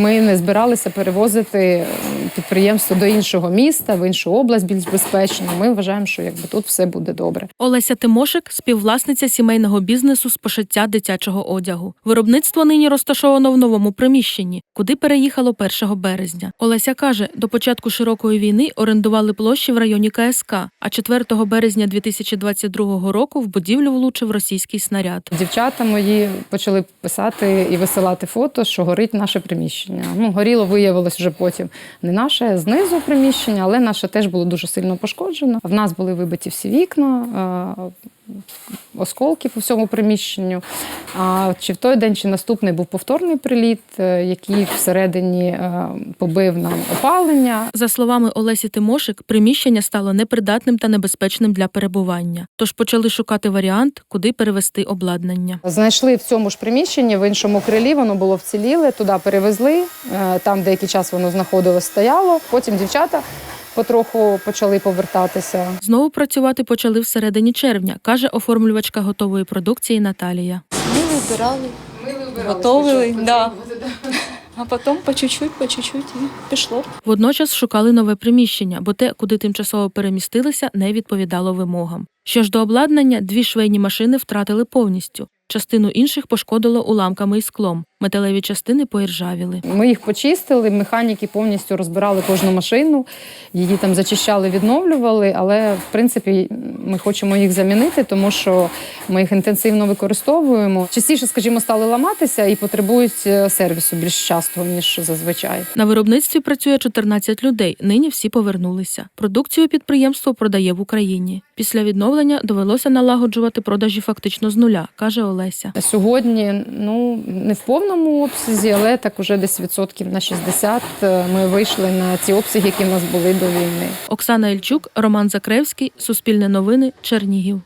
Ми не збиралися перевозити підприємство до іншого міста, в іншу область більш безпечно. Ми вважаємо, що якби тут все буде добре. Олеся Тимошик співвласниця сімейного бізнесу з пошиття дитячого одягу. Виробництво нині розташовано в новому приміщенні, куди переїхало 1 березня. Олеся каже, до початку широкої війни орендували площі в районі КСК, а 4 березня 2022 року в будівлю влучив російський снаряд. Дівчата мої почали писати і висилати фото, що горить наше приміщення. Ну, горіло виявилось вже потім не наше знизу приміщення, але наше теж було дуже сильно пошкоджено. В нас були вибиті всі вікна, осколки по всьому приміщенню. А чи в той день, чи наступний був повторний приліт, е, який всередині е, побив нам опалення. За словами Олесі Тимошик, приміщення стало непридатним та небезпечним для перебування. Тож почали шукати варіант, куди перевести обладнання. Знайшли в цьому ж приміщенні, в іншому крилі, воно було вціліле, туди перевезли. е, Там деякий час воно знаходилось, стояло. Потім дівчата потроху почали повертатися. Знову працювати почали всередині червня, каже оформлювачка готової продукції Наталія. Ми вибирали, готовили, да. а потім по чуть-чуть, по чуть-чуть і пішло. Водночас шукали нове приміщення, бо те, куди тимчасово перемістилися, не відповідало вимогам. Що ж до обладнання, дві швейні машини втратили повністю. Частину інших пошкодило уламками і склом. Металеві частини поіржавіли. Ми їх почистили, механіки повністю розбирали кожну машину, її там зачищали, відновлювали. Але в принципі ми хочемо їх замінити, тому що ми їх інтенсивно використовуємо. Частіше, скажімо, стали ламатися і потребують е, сервісу більш часто, ніж зазвичай. На виробництві працює 14 людей. Нині всі повернулися. Продукцію підприємство продає в Україні. Після відновлення довелося налагоджувати продажі фактично з нуля, каже Олеся. Сьогодні ну не в повному обсязі, але так уже десь відсотків на 60 е, ми вийшли на ті обсяги, які в нас були до війни. Оксана Ільчук, Роман Закревський, Суспільне новини, Чернігів.